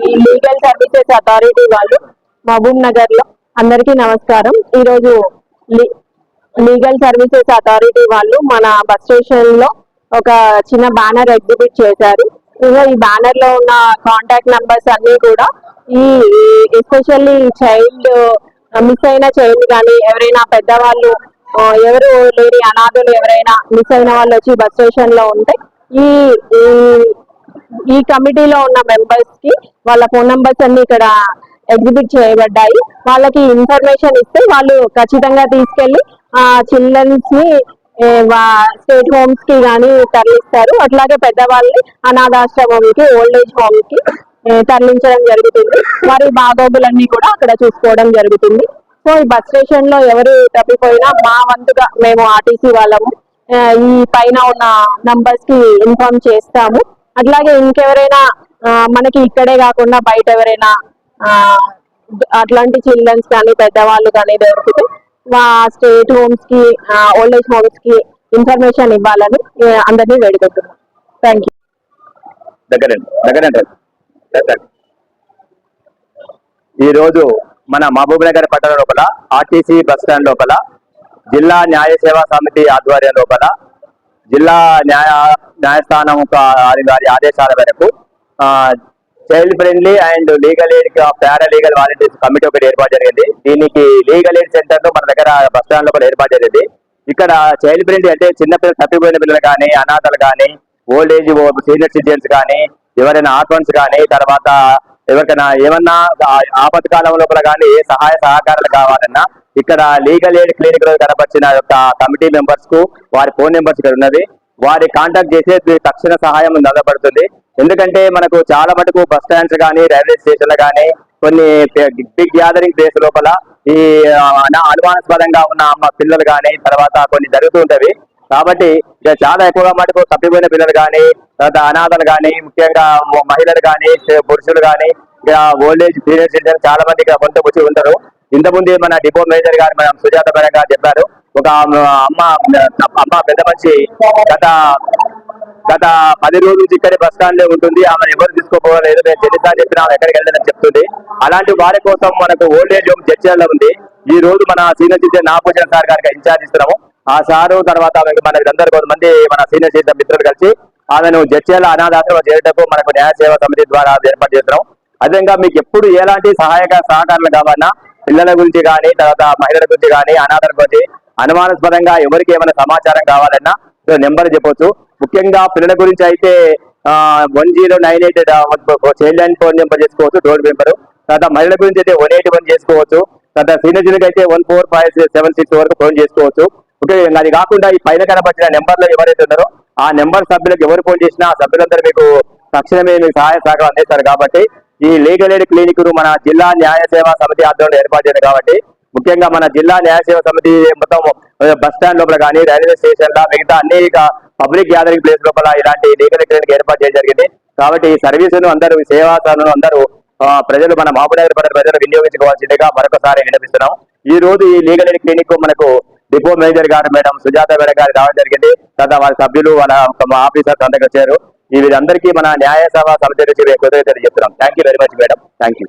Legal services authority వాళ్ళు మహబూబ్ నగర్లో అందరికీ నమస్కారం. ఈరోజు లీ- లీగల్ సర్వీసెస్ అథారిటీ వాళ్ళు మన బస్ స్టేషన్లో ఒక చిన్న బ్యానర్ ఎగ్జిబిట్ చేశారు. ఇంకా ఈ బ్యానర్లో ఉన్న కాంటాక్ట్ నంబర్స్ అన్ని కూడా ఈ ఎస్పెషల్లీ చైల్డ్ మిస్ అయిన చైల్డ్ కానీ ఎవరైనా పెద్దవాళ్ళు ఎవరు లేని అనాథులు ఎవరైనా మిస్ అయిన వాళ్ళు వచ్చి బస్ స్టేషన్లో ఉంటే ఈ ఈ- ఈ కమిటీలో ఉన్న మెంబర్స్కి వాళ్ళ ఫోన్ నంబర్స్ అన్ని ఇక్కడ ఎగ్జిబిట్ చేయబడ్డాయి. వాళ్ళకి ఇన్ఫర్మేషన్ ఇస్తే వాళ్ళు ఖచ్చితంగా తీసుకెళ్ళి ఆ చిల్డ్రన్స్ని స్టేట్ హోమ్స్కి గానీ తరలిస్తారు. అట్లాగే పెద్దవాళ్ళని అనాథాశ్రమంకి ఓల్డ్ ఏజ్ హోమ్కి తరలించడం జరుగుతుంది. వారి బాగోగులన్నీ కూడా అక్కడ చూసుకోవడం జరుగుతుంది. సో ఈ బస్ స్టేషన్లో ఎవరు తప్పిపోయినా మా వంతుగా మేము ఆర్టీసీ వాళ్ళము ఈ పైన ఉన్న నంబర్స్కి ఇన్ఫార్మ్ చేస్తాము. అట్లాగే ఇంకెవరైనా మనకి ఇక్కడే కాకుండా బయట ఎవరైనా అట్లాంటి చిల్డ్రన్స్ కానీ పెద్దవాళ్ళు కానీ దొరికితే మా స్టేట్ హోమ్స్కి ఓల్డ్ ఏజ్ హోమ్స్కి ఇన్ఫర్మేషన్ ఇవ్వాలని అందరినీ వేడుకుంటున్నాం. థ్యాంక్ యూ ఈరోజు మన మహబూబ్ నగర్ పట్టణ లోపల ఆర్టీసీ బస్ స్టాండ్ లోపల జిల్లా న్యాయ సేవా సమితి ఆధ్వర్యం లోపల జిల్లా న్యాయ న్యాయస్థానం గారి ఆదేశాల మేరకు child friendly and legal aid para legal volunteers committee ఒకటి ఏర్పాటు జరిగింది. దీనికి లీగల్ ఎయిడ్ సెంటర్ మన దగ్గర బస్ స్టాండ్ లోపల ఏర్పాటు జరిగింది. ఇక్కడ చైల్డ్ ఫ్రెండ్లీ అంటే చిన్న పిల్లలు తప్పిపోయిన పిల్లలు కానీ అనాథలు కానీ ఓల్డ్ ఏజ్ సీనియర్ సిటిజన్స్ కానీ ఎవరైనా ఆర్ఫన్స్ కానీ తర్వాత ఎవరికైనా ఏమన్నా ఆపత్కాలం లోపల కానీ ఏ సహాయ సహకారాలు కావాలన్నా ఇక్కడ లీగల్ ఎయిడ్ క్లినిక్లో కనపరిచిన యొక్క కమిటీ మెంబర్స్కు వారి ఫోన్ నెంబర్స్ ఇక్కడ ఉన్నది వారి కాంటాక్ట్ చేసే తక్షణ సహాయం అందబడుతుంది ఎందుకంటే మనకు చాలా మటుకు బస్ స్టాండ్స్ కానీ రైల్వే స్టేషన్లు కానీ కొన్ని బిగ్ గ్యాదరింగ్ ప్లేస్ లోపల ఈ అనుమానాస్పదంగా ఉన్న అమ్మ పిల్లలు కానీ తర్వాత కొన్ని జరుగుతూ ఉంటవి. కాబట్టి చాలా ఎక్కువగా మటుకు తప్పిపోయిన పిల్లలు కానీ తర్వాత అనాథలు కానీ ముఖ్యంగా మహిళలు కానీ పురుషులు కానీ ఇక ఓల్డ్ ఏజ్ సీనియర్ సిటిజన్ చాలా మంది ఇక్కడ కొంత వచ్చి ఉంటారు ఇంతకుముందు మన డిపో మేనేజర్ గారు మనం సుజాత పరంగా చెప్పారు. ఒక అమ్మ అమ్మ పెద్ద మనిషి గత గత పది రోజుల నుంచి ఇక్కడే బస్ స్టాండ్లో ఉంటుంది. ఆమె ఎవరు తీసుకోపోలేదు నేను ఎన్నిసార్లు చెప్పినా ఆమె ఎక్కడికి వెళ్ళదని చెప్తుంది. అలాంటి వారి కోసం మనకు ఓల్డ్ ఏజ్ హోమ్ చర్చలో ఉంది. ఈ రోజు మన సీనియర్ సిటిజన్ నాగభూషణ్ సార్ గారికి ఇన్ఛార్జ్ ఇస్తున్నాము. ఆ సారు తర్వాత మన మనకి అందరు కొంతమంది మన సీనియర్ సిటిజన్ మిత్రులు కలిసి ఆమెను జడ్చేల అనాథాశ్రమ చేరటకు మనకు న్యాయ సేవా సమితి ద్వారా ఏర్పాటు చేస్తున్నాం అదేవిధంగా మీకు ఎప్పుడు ఎలాంటి సహాయక సహకారాలు కావాలన్నా పిల్లల గురించి కానీ తర్వాత మహిళల గురించి కానీ అనాథల గురించి అనుమానాస్పదంగా ఎవరికి ఏమైనా సమాచారం కావాలన్నా నెంబర్ చెప్పొచ్చు. ముఖ్యంగా పిల్లల గురించి అయితే one zero nine eight child line phone number చేసుకోవచ్చు డోర్ నెంబర్ తర్వాత మహిళల గురించి అయితే వన్ ఎయిట్ వన్ చేసుకోవచ్చు. తర్వాత సీనియర్ జూనియర్ అయితే one four five seven six వరకు ఫోన్ చేసుకోవచ్చు. ఓకే అది కాకుండా ఈ పైన కనపరిచిన నెంబర్లో ఎవరైతే ఉన్నారో ఆ నెంబర్ సభ్యులకు ఎవరు ఫోన్ చేసినా ఆ సభ్యులందరూ మీకు తక్షణమే మీకు సహాయ సహకారం అందిస్తారు. కాబట్టి ఈ లీగల్ ఎయిడ్ క్లినిక్ మన జిల్లా న్యాయ సేవా సమితి ఆధ్వర్యంలో ఏర్పాటు చేయడం కాబట్టి ముఖ్యంగా మన జిల్లా న్యాయసేవ సమితి మొత్తం బస్ స్టాండ్ లోపల కానీ రైల్వే స్టేషన్లో మిగతా అన్ని పబ్లిక్ గ్యాదరింగ్ ప్లేస్ లోపల ఇలాంటి లీగల్ క్లినిక్ ఏర్పాటు చేయడం జరిగింది. కాబట్టి ఈ సర్వీసును అందరూ ఈ అందరూ ప్రజలు మన మహబూబ్నగర్ పట్టణ ప్రజలు వినియోగించుకోవాల్సిందిగా మరొకసారి వినిపిస్తున్నాం ఈ రోజు ఈ లీగల్ ఎయిడ్ క్లినిక్ మనకు డిపో మేనేజర్ గారు మేడం సుజాత మేడం గారు రావడం జరిగింది. తర్వాత వాళ్ళ సభ్యులు వాళ్ళ ఆఫీసర్స్ అందరికి వచ్చారు. ఈ వీరందరికీ మన న్యాయ సేవా సమితి నుంచి కృతజ్ఞతలు చెప్తున్నాం. Thank you very much madam thank you